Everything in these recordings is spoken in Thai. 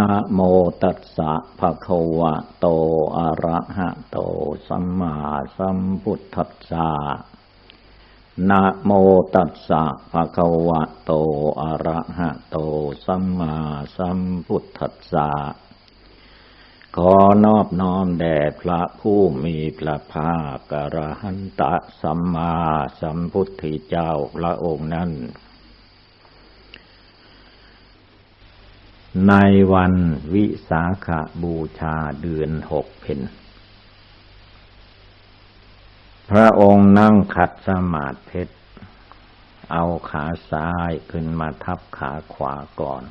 นะโมตัสสะภะคะวะโตอะระหะโตสัมมาสัมพุทธัสสะนะโมตัสสะภะคะวะโตอะระหะโตสัมมาสัมพุทธัสสะขอนอบน้อมแด่พระผู้มีพระภาคกระหันตะสัมมาสัมพุทธเจ้าพระองค์นั้น ในวันวิสาขาบูชาเดือนหกเพนพระองค์นั่งขัดสมาธิเพชร เอาขาซ้ายขึ้นมาทับขาขวาก่อน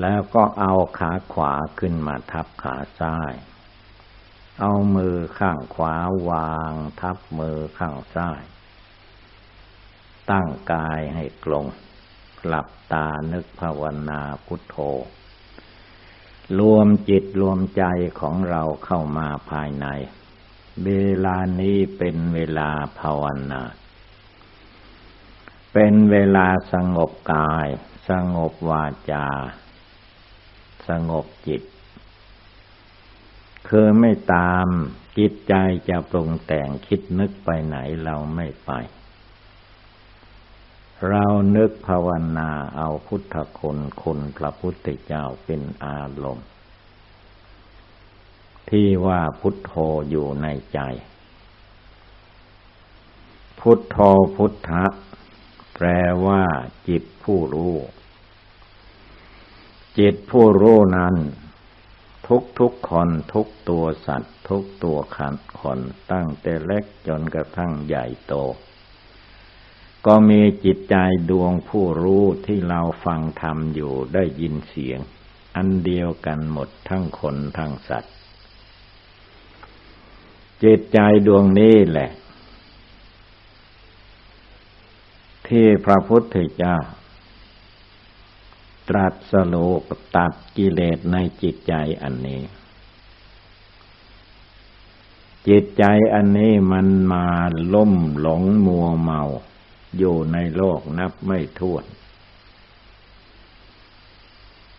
แล้วก็เอาขาขวาขึ้นมาทับขาซ้าย เอามือข้างขวาวางทับมือข้างซ้าย ตั้งกายให้กลง หลับตานึกภาวนาพุทโธ รวมจิตรวมใจของเราเข้ามาภายใน เวลานี้เป็นเวลาภาวนา เป็นเวลาสงบกาย สงบวาจา สงบจิต คือไม่ตามจิตใจจะปรุงแต่งคิดนึกไปไหนเราไม่ไป เรานึกภาวนาเอาพุทธคุณคุณพระพุทธเจ้าเป็นอารมณ์ ที่ว่าพุทโธอยู่ในใจ พุทโธพุทธะ แปลว่าจิตผู้รู้ จิตผู้รู้นั้น ทุกทุกคนทุกตัวสัตว์ ทุกตัวขันคนตั้งแต่เล็กจนกระทั่งใหญ่โต ก็มีจิตใจดวงผู้รู้ที่เราฟังธรรมอยู่ได้ยินเสียง อันเดียวกันหมดทั้งคนทั้งสัตว์ จิตใจดวงนี้แหละ ที่พระพุทธเจ้า ตรัสโลกตัดกิเลสในจิตใจอันนี้ จิตใจอันนี้มันมาล่มหลงมัวเมา อยู่ในโลกนับไม่ถ้วน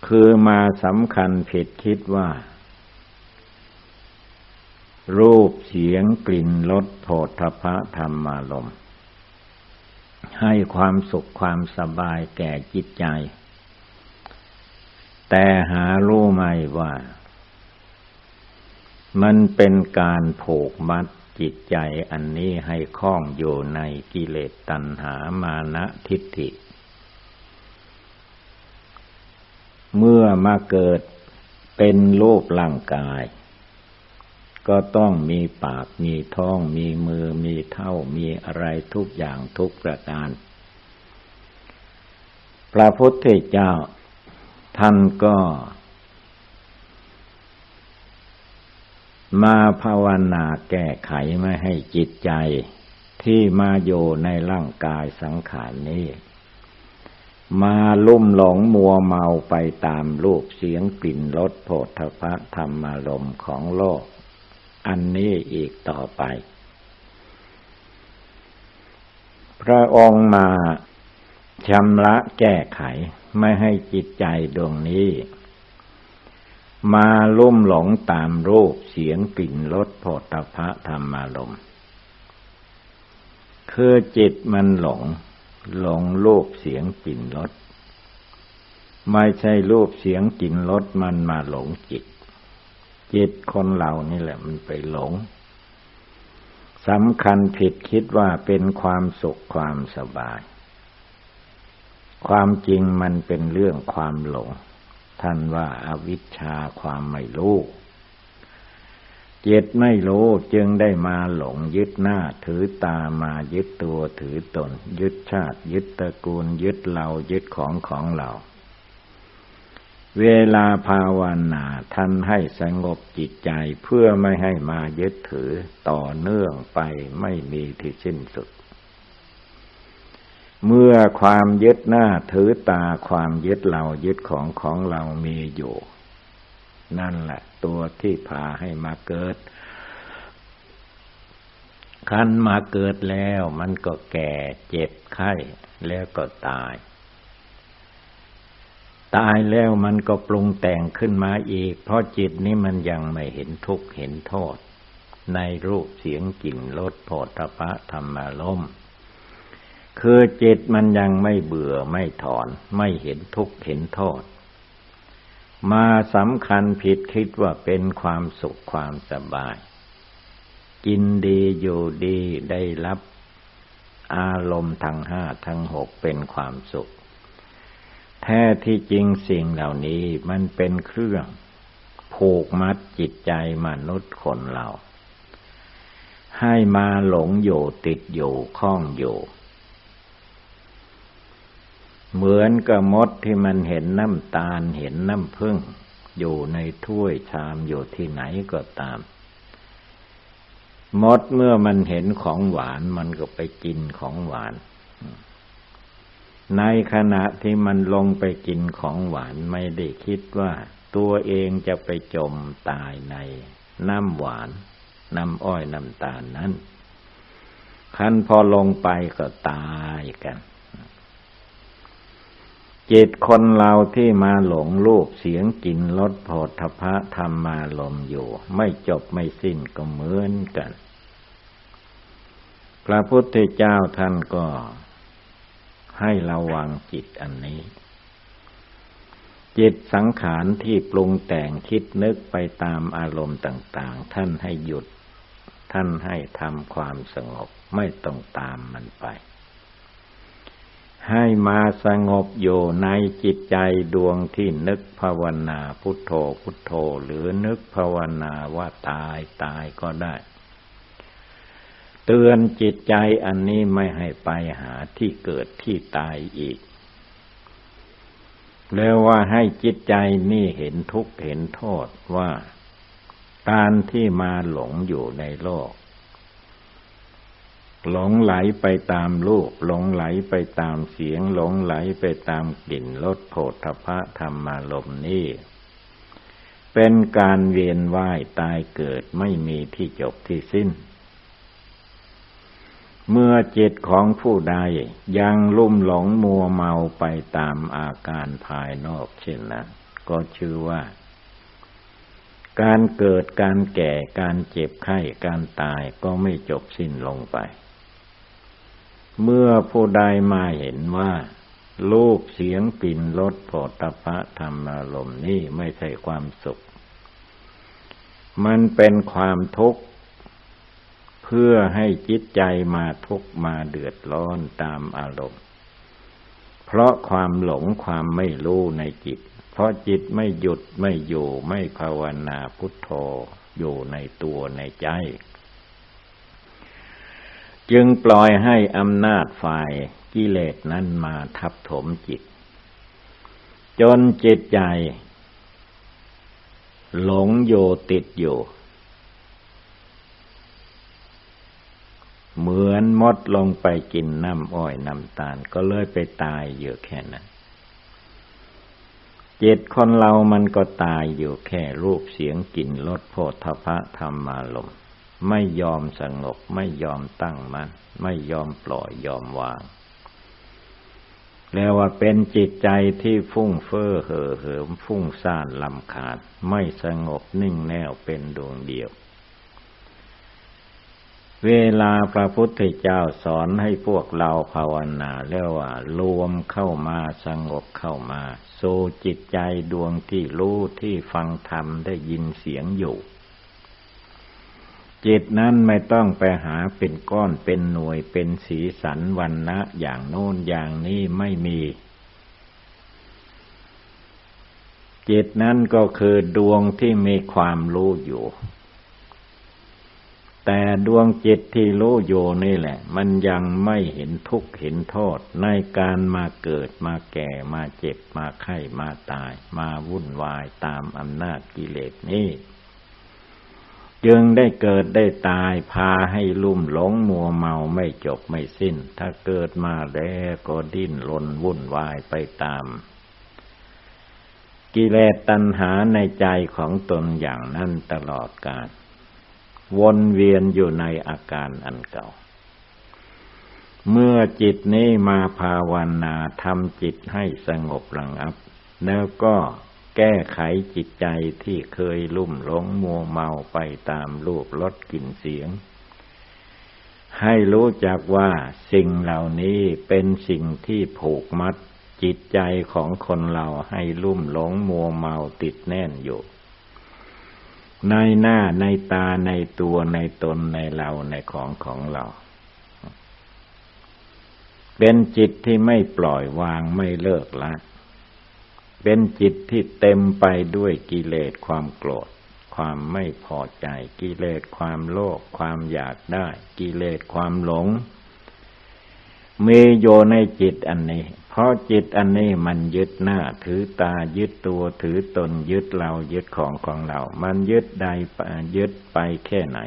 คือมาสำคัญผิดคิดว่า รูปเสียงกลิ่นรสโผฏฐะธรรมารมให้ความสุขความสบายแก่จิตใจ แต่หารู้ไหมว่า มันเป็นการผูกมัด จิตใจอันนี้ให้คล้องอยู่ในกิเลสตัณหามานะทิฏฐิ เมื่อมาเกิดเป็นรูปร่างกาย ก็ต้องมีปากมีท้องมีมือมีเท้ามีอะไรทุกอย่างทุกประการ พระพุทธเจ้าท่านก็ มาภาวนาแก้ไขไม่ให้จิตใจ ที่มาอยู่ในร่างกายสังขารนี้ มาลุ่มหลงมัวเมาไปตามรูปเสียงกลิ่นรสโผฏฐพะธรรมารมของโลก อันนี้อีกต่อไป พระองค์มาชำระแก้ไขไม่ให้จิตใจดวงนี้ มาลุ่มหลงตามรูปเสียงกลิ่นรสโผฏฐะธรรมารมคือจิตมันหลง หลงรูปเสียงกลิ่นรสไม่ใช่รูปเสียงกลิ่นรสมันมาหลงจิต จิตคนเรานี่แหละมันไปหลงสำคัญผิดคิดว่าเป็นความสุขความสบาย ความจริงมันเป็นเรื่องความหลง ท่านว่าอาวิชชาความไม่รู้เจตไม่รู้จึงได้มาหลงยึดหน้า ถือตามายึดตัวถือตน ยึดชาติ ยึดตระกูล ยึดเรายึดของของเรา เวลาภาวนาท่านให้สงบจิตใจเพื่อไม่ให้มายึดถือต่อเนื่องไปไม่มีที่สิ้นสุด เมื่อความยึดหน้าถือตาความยึดเรายึดของของเรามีอยู่ นั่นแหละ ตัวที่พาให้มาเกิดคันมาเกิดแล้วมันก็แก่เจ็บไข้แล้วก็ตาย ตายแล้วมันก็ปรุงแต่งขึ้นมาอีก เพราะจิตนี้มันยังไม่เห็นทุกข์เห็นโทษ ในรูปเสียงกลิ่นรสโผฏฐะธรรมารม คือจิตมันยังไม่เบื่อไม่ถอน ไม่เห็นทุกข์เห็นโทษ มาสำคัญผิดคิดว่าเป็นความสุขความสบาย กินดีอยู่ดีได้รับอารมณ์ทั้งห้าทั้งหกเป็นความสุข แท้ที่จริงสิ่งเหล่านี้มันเป็นเครื่องผูกมัดจิตใจมนุษย์คนเรา ให้มาหลงอยู่ติดอยู่ข้องอยู่ เหมือนกับมดที่มันเห็นน้ำตาลเห็นน้ำผึ้งอยู่ในถ้วยชามอยู่ที่ไหนก็ตาม มดเมื่อมันเห็นของหวานมันก็ไปกินของหวาน ในขณะที่มันลงไปกินของหวานไม่ได้คิดว่าตัวเองจะไปจมตายในน้ำหวานน้ำอ้อยน้ำตาลนั้น คันพอลงไปก็ตายกัน จิตคนเราที่มาหลงลูกเสียงกินรสโผฏฐพะธรรมาลมอยู่ ไม่จบไม่สิ้นก็เหมือนกัน พระพุทธเจ้าท่านก็ให้ระวังจิตอันนี้ จิตสังขารที่ปรุงแต่งคิดนึกไปตามอารมณ์ต่าง ๆ ท่านให้หยุด ท่านให้ทำความสงบไม่ต้องตามมันไป ให้มาสงบอยู่ในจิตใจดวงที่นึกภาวนาพุทโธพุทโธ หรือนึกภาวนาว่าตายตายก็ได้ เตือนจิตใจอันนี้ไม่ให้ไปหาที่เกิดที่ตายอีก แล้วว่าให้จิตใจนี่เห็นทุกข์เห็นโทษว่า การที่มาหลงอยู่ในโลก หลงไหลไปตามรูปหลงไหลไปตามเสียง หลงไหลไปตามกลิ่นรสโผฏฐพะธรรมารมนี้เป็นการเวียนว่ายตายเกิดไม่มีที่จบที่สิ้น เมื่อจิตของผู้ใดยังลุ่มหลงมัวเมาไปตามอาการภายนอกเช่นนั้นก็ชื่อว่า การเกิดการแก่การเจ็บไข้การตายก็ไม่จบสิ้นลงไป เมื่อผู้ใดมาเห็นว่ารูปเสียงกลิ่นรสโผฏฐะธรรมอารมณ์นี่ไม่ใช่ความสุข มันเป็นความทุกข์ เพื่อให้จิตใจมาทุกข์มาเดือดร้อนตามอารมณ์ เพราะความหลงความไม่รู้ในจิต เพราะจิตไม่หยุดไม่อยู่ไม่ภาวนาพุทโธอยู่ในตัวในใจ จึงปล่อยให้อำนาจฝ่ายกิเลสนั้นมาทับถมจิต จนจิตใจ หลงโยติดอยู่ เหมือนมดลงไปกินน้ำอ้อยน้ำตาล ก็เลยไปตายอยู่แค่นั้นจิตคนเรามันก็ตายอยู่แค่รูปเสียงกลิ่นรสโผฏฐะธรรมารม ไม่ยอมสงบ ไม่ยอมตั้งมัน่นไม่ยอมปล่อยยอมวาง แล้วว่าเป็นจิตใจที่ฟุ้งเฟ้อเห่อเหิม ฟุ้งซ่านลำขาด ไม่สงบนิ่งแน่วเป็นดวงเดียว เวลาพระพุทธเจ้าสอนให้พวกเราภาวนาเรียกว่ารวมเข้ามาสงบเข้ามา โซจิตใจดวงที่รู้ที่ฟังธรรมได้ยินเสียงอยู่ จิตนั้นไม่ต้องไปหาเป็นก้อนเป็นหน่วยเป็นสีสันวันนะอย่างโน้นอย่างนี้ไม่มี จิตนั้นก็คือดวงที่มีความรู้อยู่ แต่ดวงจิตที่รู้อยู่นี่แหละ มันยังไม่เห็นทุกข์เห็นโทษในการมาเกิดมาแก่มาเจ็บมาไข้มาตาย มาวุ่นวายตามอำนาจกิเลสนี้ จึงได้เกิดได้ตายพาให้ลุ่มหลงมัวเมาไม่จบไม่สิ้น ถ้าเกิดมาแล้วก็ดิ้นรนวุ่นวายไปตาม กิเลสตัณหาในใจของตนอย่างนั้นตลอดกาลวนเวียนอยู่ในอาการอันเก่า เมื่อจิตนี้มาภาวนาทำจิตให้สงบระงับ แล้วก็ แก้ไขจิตใจที่เคยลุ่มหลงมัวเมาไปตามรูปรสกลิ่นเสียง ให้รู้จักว่าสิ่งเหล่านี้เป็นสิ่งที่ผูกมัดจิตใจของคนเราให้ลุ่มหลงมัวเมาติดแน่นอยู่ ในหน้าในตาในตัวในตนในเราในของของเรา เป็นจิตที่ไม่ปล่อยวางไม่เลิกละ เป็นจิตที่เต็มไปด้วยกิเลสความโกรธ ความไม่พอใจ กิเลสความโลภความอยากได้ กิเลสความหลง มีโยในจิตอันนี้ เพราะจิตอันนี้มันยึดหน้า ถือตายึดตัวถือตนยึดเรายึดของของเรา มันยึดใดยึดไปแค่ไหน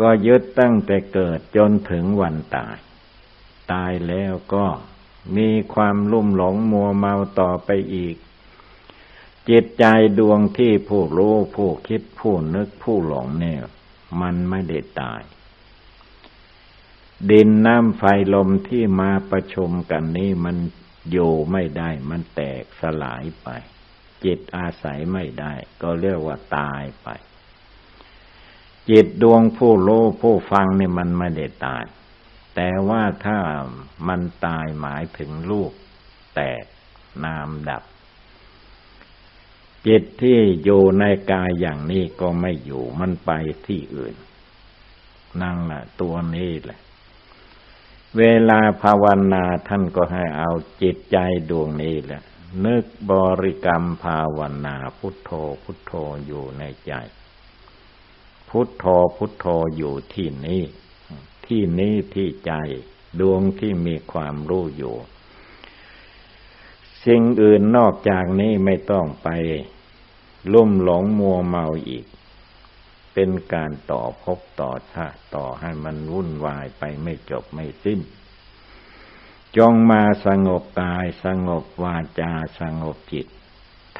ก็ยึดตั้งแต่เกิดจนถึงวันตาย ตายแล้วก็ มีความลุ่มหลงมัวเมาต่อไปอีก จิตใจดวงที่ผู้รู้ผู้คิดผู้นึกผู้หลงเนี่ย มันไม่ได้ตาย ดินน้ำไฟลมที่มาประชุมกันนี้มันอยู่ไม่ได้ มันแตกสลายไป จิตอาศัยไม่ได้ ก็เรียกว่าตายไป จิตดวงผู้รู้ผู้ฟังนี่มันไม่ได้ตาย แต่ว่าถ้ามันตายหมายถึงลูกแตกนามดับ จิตที่อยู่ในกายอย่างนี้ก็ไม่อยู่มันไปที่อื่น นั่งละตัวนี้แหละ เวลาภาวนาท่านก็ให้เอาจิตใจดวงนี้แหละ นึกบริกรรมภาวนาพุทโธพุทโธอยู่ในใจ พุทโธพุทโธอยู่ที่นี้ ที่นี้ที่ใจดวงที่มีความรู้อยู่ สิ่งอื่นนอกจากนี้ไม่ต้องไปลุ่มหลงมัวเมาอีก เป็นการต่อพบต่อชาติต่อให้มันวุ่นวายไปไม่จบไม่สิ้น จงมาสงบกายสงบวาจาสงบจิต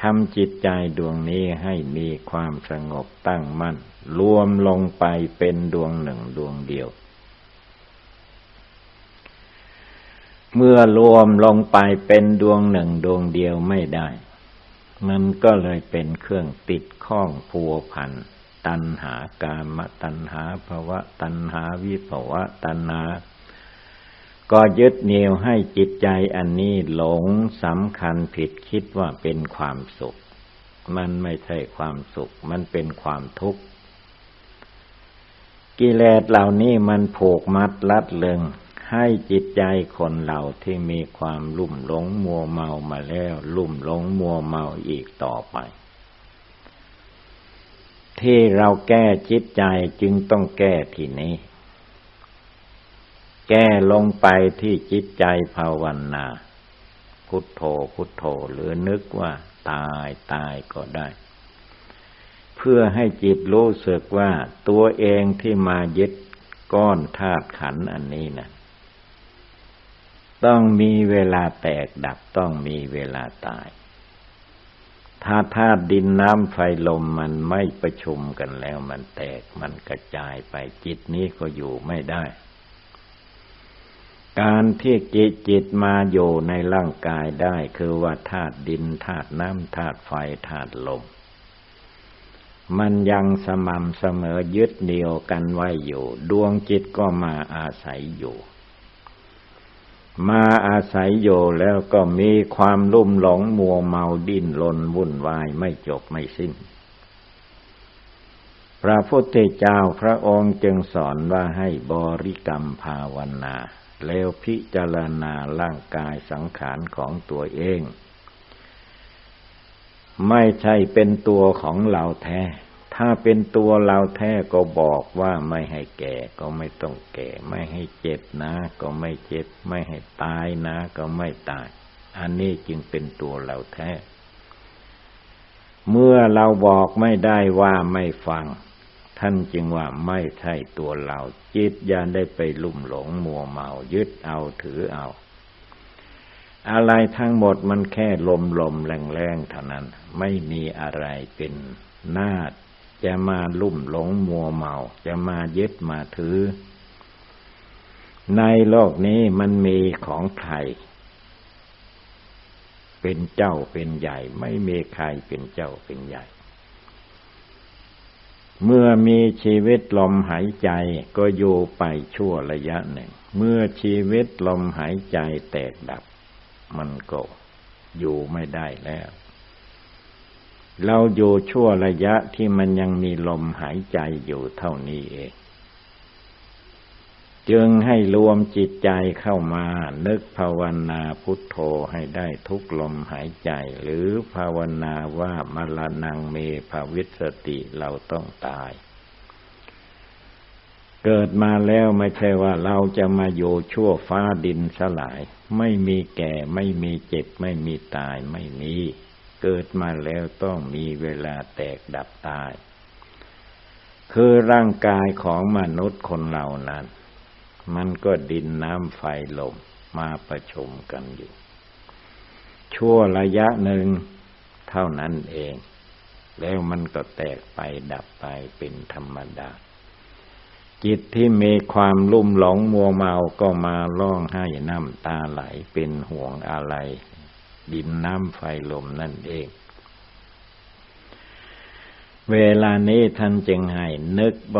ทำจิตใจดวงนี้ให้มีความสงบตั้งมั่น รวมลงไปเป็นดวงหนึ่งดวงเดียว เมื่อรวมลงไปเป็นดวงหนึ่งดวงเดียวไม่ได้ มันก็เลยเป็นเครื่องติดข้องพัวพันตัณหากามตัณหาภวะ ตัณหาวิภวะ ตัณหา ก็ยึดเหนี่ยวให้จิตใจอันนี้หลงสำคัญผิดคิดว่าเป็นความสุข มันไม่ใช่ความสุข มันเป็นความทุกข์ กิเลสเหล่านี้มันผูกมัดลัดเลึง ให้จิตใจคนเราที่มีความลุ่มหลงมัวเมามาแล้ว ลุ่มหลงมัวเมาอีกต่อไป ที่เราแก้จิตใจจึงต้องแก้ที่นี้ แก้ลงไปที่จิตใจภาวนา พุทโธพุทโธหรือนึกว่าตายตายก็ได้ เพื่อให้จิตรู้สึกว่าตัวเองที่มายึดก้อนธาตุขันอันนี้นะ ต้องมีเวลาแตกดับต้องมีเวลาตาย ถ้าธาตุดินน้ำไฟลมมันไม่ประชุมกันแล้วมันแตกมันกระจายไปจิตนี้ก็อยู่ไม่ได้ การที่จิตจิตมาอยู่ในร่างกายได้คือว่าธาตุดินธาตุน้ำธาตุไฟธาตุลมมันยังสม่ำเสมอยึดเหนี่ยวกันไว้อยู่ ดวงจิตก็มาอาศัยอยู่ มาอาศัยอยู่แล้วก็มีความลุ่มหลงมัวเมาดิ้นรนวุ่นวายไม่จบไม่สิ้น พระพุทธเจ้าพระองค์จึงสอนว่าให้บริกรรมภาวนา แล้วพิจารณาร่างกายสังขารของตัวเอง ไม่ใช่เป็นตัวของเราแท้ ถ้าเป็นตัวเราแท้ก็บอกว่าไม่ให้แก่ก็ไม่ต้องแก่ ไม่ให้เจ็บนะ ก็ไม่เจ็บ ไม่ให้ตายนะ ก็ไม่ตาย อันนี้จึงเป็นตัวเราแท้ เมื่อเราบอกไม่ได้ว่าไม่ฟัง ท่านจึงว่าไม่ใช่ตัวเรา จิตอย่าได้ไปลุ่มหลงมัวเมายึดเอาถือเอา อะไรทั้งหมดมันแค่ลมลมแรงแรงเท่านั้น ไม่มีอะไรเป็นนาฏ จะมาลุ่มหลงมัวเมา จะมายึดมาถือ ในโลกนี้มันมีของใครเป็นเจ้าเป็นใหญ่ ไม่มีใครเป็นเจ้าเป็นใหญ่ เมื่อมีชีวิตลมหายใจก็อยู่ไปชั่วระยะหนึ่ง เมื่อชีวิตลมหายใจแตกดับ มันก็อยู่ไม่ได้แล้ว เราอยู่ชั่วระยะที่มันยังมีลมหายใจอยู่เท่านี้เอง จึงให้รวมจิตใจเข้ามา นึกภาวนาพุทโธให้ได้ทุกลมหายใจ หรือภาวนาว่ามรณงเมภาวิสติเราต้องตาย เกิดมาแล้วไม่ใช่ว่าเราจะมาอยู่ชั่วฟ้าดินสลาย ไม่มีแก่ไม่มีเจ็บไม่มีตายไม่มี เกิดมาแล้วต้องมีเวลาแตกดับตาย คือร่างกายของมนุษย์คนเหล่านั้น มันก็ดินน้ำไฟลมมาประชุมกันอยู่ ชั่วระยะหนึ่งเท่านั้นเอง แล้วมันก็แตกไปดับไปเป็นธรรมดา จิตที่มีความลุ่มหลงมัวเมาก็มาร้องไห้น้ำตาไหลเป็นห่วงอะไร ดินน้ำไฟลมนั่นเอง เวลานี้ท่านจึงให้นึกบ